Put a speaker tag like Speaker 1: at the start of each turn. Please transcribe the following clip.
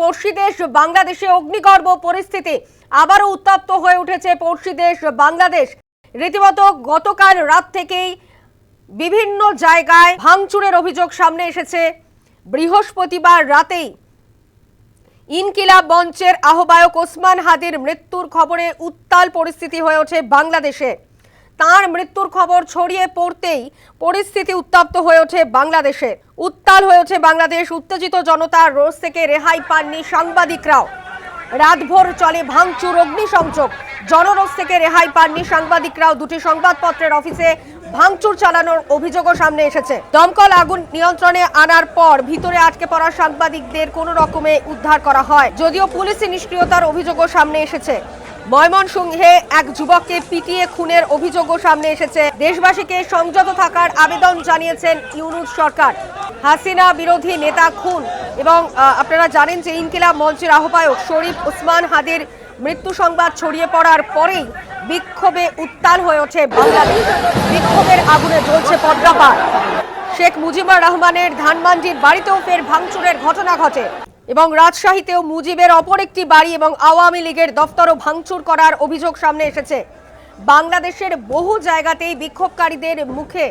Speaker 1: পড়শি দেশ বাংলাদেশে অগ্নিগর্ভ পরিস্থিতি আবারও উত্তপ্ত হয়ে উঠেছে পড়শি দেশ বাংলাদেশ। রীতিমতো গতকাল রাত থেকেই বিভিন্ন জায়গায় ভাঙচুরের অভিযোগ সামনে এসেছে। বৃহস্পতিবার রাতেই ইনকিলাব মঞ্চের আহ্বায়ক ওসমান হাদির মৃত্যুর খবরে উত্তাল পরিস্থিতি হয়ে ওঠে বাংলাদেশে। তার মৃত্যুর খবর ছড়িয়ে পড়তেই পরিস্থিতি উত্তপ্ত হয়ে ওঠে বাংলাদেশে। উত্তাল হয়ে ওঠে বাংলাদেশ। উত্তেজিত জনতার রোজ থেকে রেহাই পাননি সাংবাদিকরাও। রাতভর চলে ভাঙচুর, অগ্নিসংযোগ। জনরোষ থেকে রেহাই পাননি সাংবাদিকরাও। দুটি সংবাদপত্রের অফিসে ভাঙচুর চালানোর অভিযোগও সামনে এসেছে। দমকল আগুন নিয়ন্ত্রণে আনার পর ভিতরে আটকে পড়া সাংবাদিকদের কোনো রকমে উদ্ধার করা হয়। যদিও পুলিশি নিষ্ক্রিয়তার অভিযোগও সামনে এসেছে। ময়মনসিংহে এক যুবককে পিটিয়ে খুনের অভিযোগও সামনে এসেছে। দেশবাসীকে সংযত থাকার আবেদন জানিয়েছেন ইউনুস সরকার। হাসিনা বিরোধী নেতা খুন এবং আপনারা জানেন যে ইনকিলাব মঞ্চের আহ্বায়ক শরীফ ওসমান হাদির মৃত্যু সংবাদ ছড়িয়ে পড়ার পরেই বিক্ষোভে উত্তাল হয়ে ওঠে বাংলাদেশ। বিক্ষোভের আগুনে জ্বলছে পদ্মাপাড় শেখ মুজিবুর রহমানের ধানমান্ডির বাড়িতেও ফের ভাঙচুরের ঘটনা ঘটে। এবং রাজশাহীতেও মুজিবের অপর একটি বাড়ি এবং আওয়ামী লীগের দফতরও ভাঙচুর করার অভিযোগ সামনে এসেছে। বাংলাদেশের বহু জায়গাতেই বিক্ষোভকারীদের মুখে